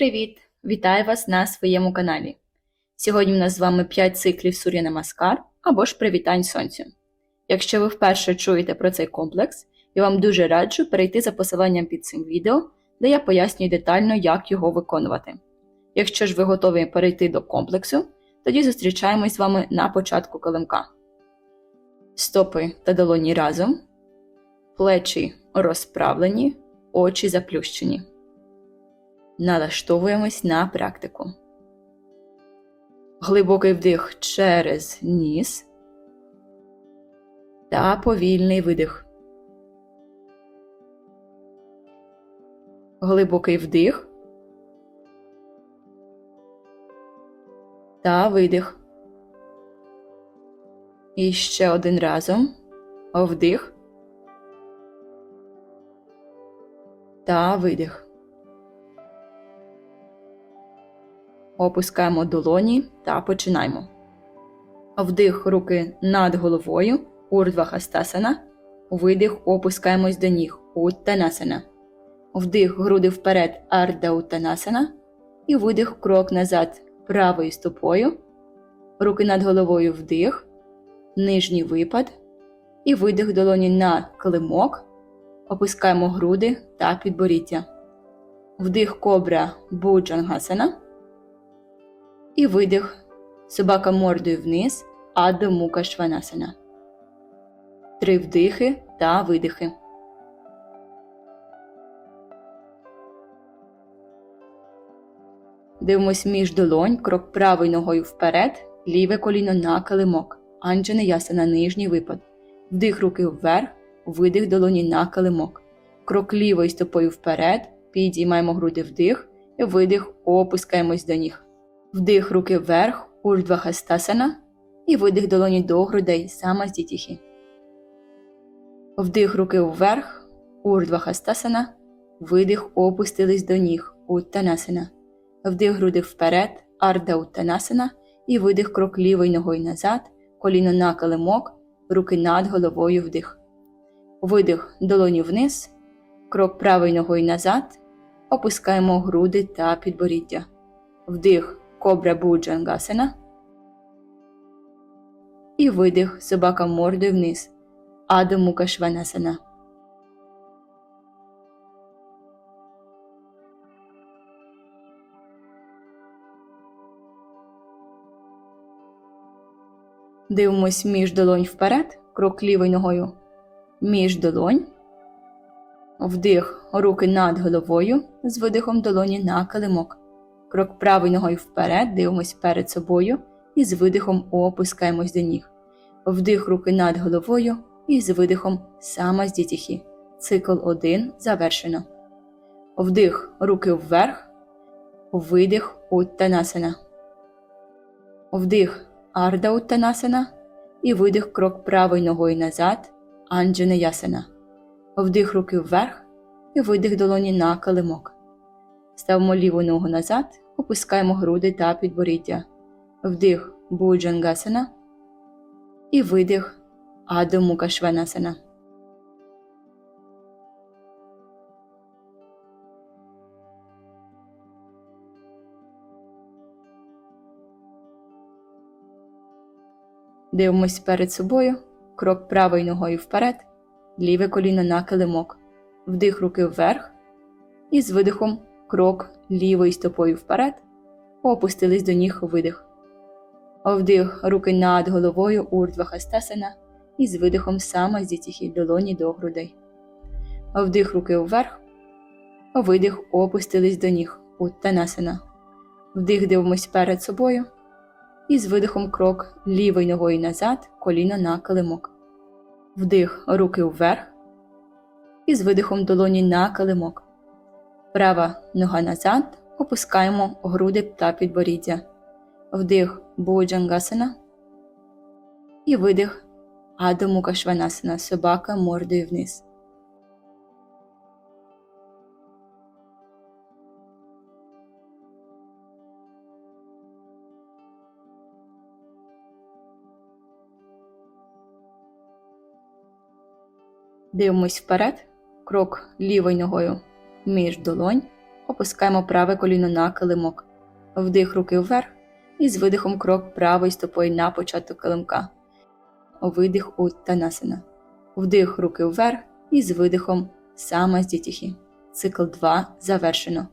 привіт! Вітаю вас на своєму каналі. Сьогодні у нас з вами 5 циклів Сур'я Намаскар або ж привітань сонцю. Якщо ви вперше чуєте про цей комплекс, я вам дуже раджу перейти за посиланням під цим відео, де я пояснюю детально, як його виконувати. Якщо ж ви готові перейти до комплексу, тоді зустрічаємось з вами на початку килимка. Стопи та долоні разом, плечі розправлені, очі заплющені. Налаштовуємось на практику. Глибокий вдих через ніс та повільний видих. Глибокий вдих та видих. І ще один разом. Вдих та видих. Опускаємо долоні та починаємо. Вдих руки над головою, урдвахастасана. Видих, опускаємось до ніг, уттанасана. Вдих груди вперед, арда уттанасана. І видих крок назад правою стопою. Руки над головою вдих, нижній випад. І видих долоні на килимок. Опускаємо груди та підборіддя. Вдих кобра буджангасана. І видих. Собака мордою вниз, Адо Мука Шванасана. Три вдихи та видихи. Дивимось між долонь, крок правою ногою вперед, ліве коліно на килимок. Анджане ясана нижній випад. Вдих руки вверх, видих долоні на килимок. Крок лівою стопою вперед, підіймаємо груди вдих, і видих, опускаємось до ніг. Вдих руки вверх, урдвахастасана, і видих долоні до грудей самаздітіхі. Вдих руки вверх, урдвахастасана, видих опустились до ніг, уттанасана. Вдих груди вперед, арда уттанасана, і видих крок лівою ногою назад, коліно на килимок, руки над головою вдих. Видих долоні вниз, крок правою ногою назад, опускаємо груди та підборіддя. Вдих Кобра Буджангасана. І видих собака мордою вниз. Адо Мука. Дивимось між долонь вперед, крок лівою ногою. Між долонь. Вдих руки над головою з видихом долоні на килимок. Крок правою ногою вперед, дивимось перед собою і з видихом опускаємось до ніг. Вдих руки над головою і з видихом сама з дітіхі. Цикл 1 завершено. Вдих руки вверх, видих уттанасана. Вдих арда уттанасана і видих крок правою ногою назад, анджана ясана. Вдих руки вверх і видих долоні на килимок. Ставимо ліву ногу назад, опускаємо груди та підборіддя. Вдих Буджангасана і видих Мука Дивимось перед собою, крок правою ногою вперед, ліве коліно на килимок, вдих руки вверх. І з видихом крок лівою стопою вперед, опустились до ніг видих. Вдих руки над головою урдвахастасана і з видихом сама зітіхі долоні до грудей. Вдих руки вверх, видих опустились до ніг уттанасана. Вдих дивимось перед собою і з видихом крок лівою ногою назад, коліно на килимок. Вдих руки вверх і з видихом долоні на килимок. Права нога назад, опускаємо груди та підборіддя. Вдих Буджангасана. І видих Адо Мука Шванасана, собака мордою вниз. Дивимось вперед, крок лівою ногою між долонь, опускаємо праве коліно на килимок. Вдих руки вверх і з видихом крок правої стопою на початок килимка. Видих Уттанасана. Вдих руки вверх і з видихом сама з дітіхі. Цикл 2 завершено.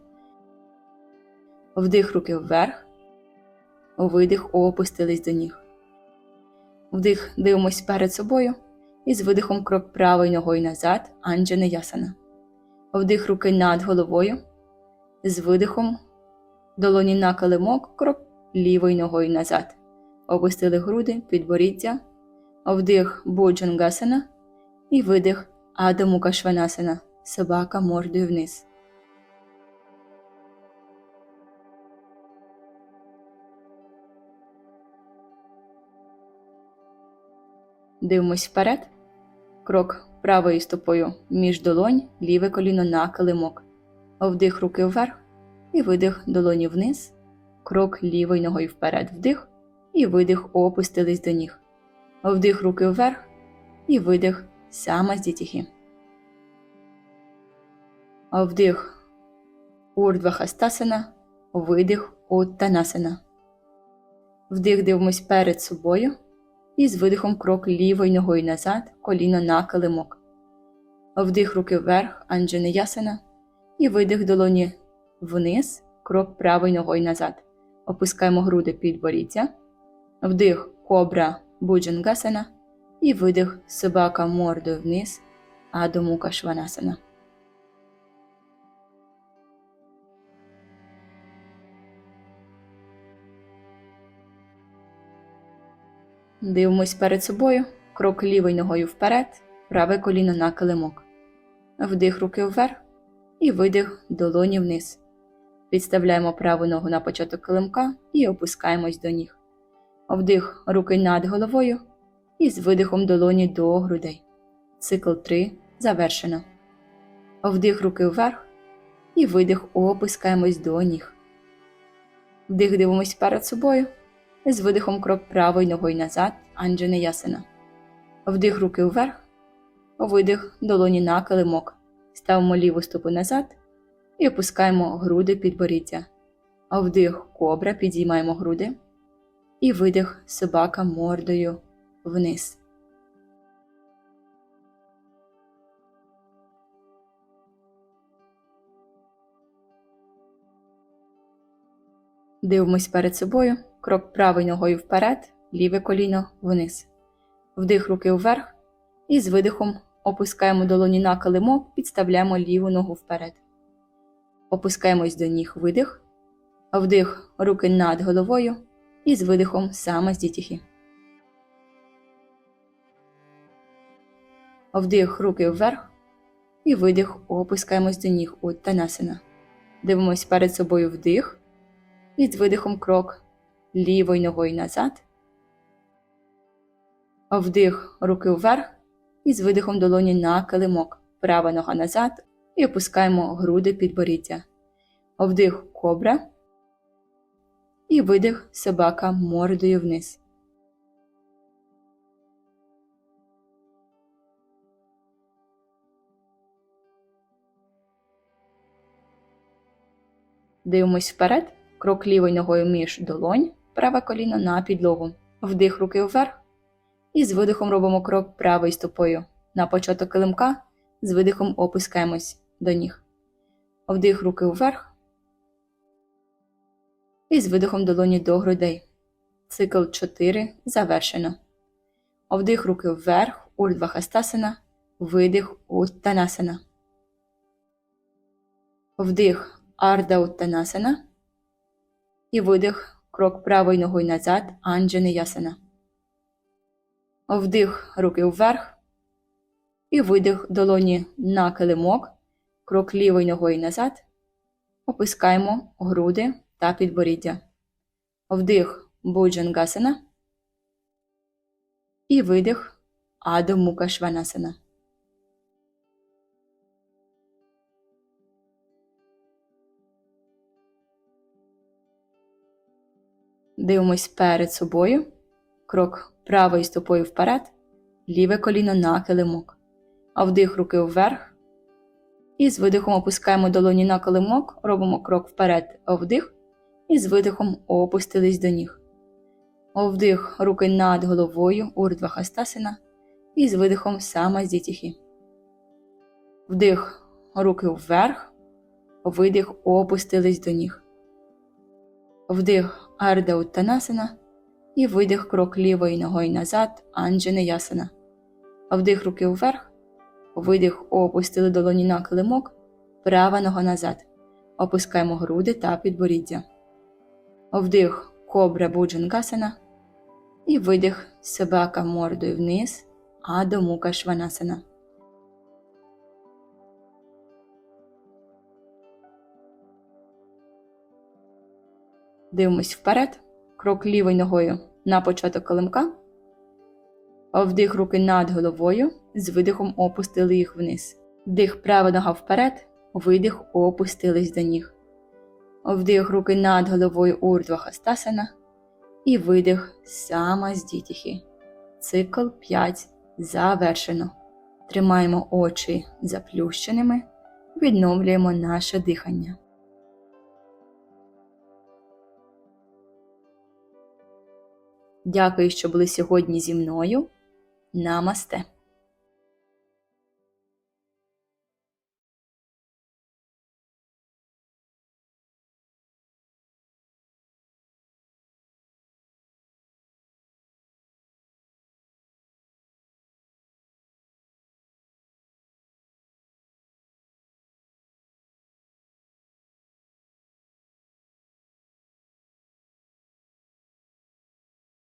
Вдих руки вверх. Видих опустились до ніг. Вдих дивимось перед собою і з видихом крок правою ногою назад Анджана Ясана. Вдих руки над головою. З видихом долоні на килимок, крок лівою ногою назад. Опустили груди, підборіддя. Вдих Боджангасана і видих Адамука Шванасана. Собака мордою вниз. Дивимось вперед. Крок правою стопою між долонь, ліве коліно на килимок. Вдих руки вверх і видих долоні вниз. Крок лівою ногою вперед вдих і видих опустились до ніг. Вдих руки вверх і видих сама з дітіхи. Вдих Урдвахастасана, видих Уттанасана. Вдих дивимось перед собою і з видихом крок лівою ногою назад, коліно на килимок. Вдих руки вверх, Анджанеясана, і видих долоні вниз, крок правою ногою назад. Опускаємо груди під боріддя. Вдих кобра Буджангасана і видих собака мордою вниз, Адамука Шванасана. Дивимось перед собою, крок лівою ногою вперед, праве коліно на килимок. Вдих руки вверх і видих долоні вниз. Підставляємо праву ногу на початок килимка і опускаємось до ніг. Вдих руки над головою і з видихом долоні до грудей. Цикл 3 завершено. Вдих руки вверх і видих опускаємось до ніг. Вдих дивимось перед собою з видихом крок правою ногою назад, Анджана Ясана. Вдих руки вверх, видих долоні на килимок. Ставимо ліву стопу назад і опускаємо груди під боріддя. Вдих кобра, підіймаємо груди. І видих собака мордою вниз. Дивимось перед собою, крок правою ногою вперед, ліве коліно вниз. Вдих руки вверх і з видихом опускаємо долоні на килимок, підставляємо ліву ногу вперед. Опускаємось до ніг видих, вдих руки над головою і з видихом саме з дітіхи. Вдих руки вверх і видих опускаємось до ніг у Танасана. Дивимось перед собою вдих і з видихом крок лівою ногою назад. Вдих руки вверх і з видихом долоні на килимок. Права нога назад і опускаємо груди під боріддя. Вдих кобра. І видих собака мордою вниз. Дивимось вперед. Крок лівою ногою між долонь, праве коліно на підлогу. Вдих руки вверх. І з видихом робимо крок правою стопою. На початок килимка з видихом опускаємось до ніг. Вдих руки вверх. І з видихом долоні до грудей. Цикл 4 завершено. Вдих руки вверх, Урдвахастасана, видих Уттанасана. Вдих Арда Уттанасана. І видих крок правою ногою назад, Анджани Ясана. Вдих руки вверх. І видих долоні на килимок, крок лівою ногою назад. Опускаємо груди та підборіддя. Вдих Буджангасана. І видих Адо Мука Шванасана. Дивимось перед собою. Крок правою стопою вперед, ліве коліно на килимок. А вдих руки вверх. І з видихом опускаємо долоні на килимок, робимо крок вперед, вдих, і з видихом опустились до ніг. Вдих, руки над головою, урдва хастасина, і з видихом сама здітіхі. Вдих, руки вверх, видих, опустились до ніг. Вдих, арда уттанасана, і видих крок лівою ногою назад, анджане ясана. Вдих руки вверх, видих, опустили долоні на килимок, права нога назад. Опускаємо груди та підборіддя. Вдих, кобра буджангасана. І видих собака мордою вниз, а до мука шванасана. Дивимось вперед, крок лівою ногою на початок килимка. Вдих руки над головою, з видихом опустили їх вниз. Вдих права нога вперед, видих опустились до ніг. Вдих руки над головою урдва хастасана і видих сама з дітіхи. Цикл 5 завершено. Тримаємо очі заплющеними, відновлюємо наше дихання. Дякую, що були сьогодні зі мною. Намасте!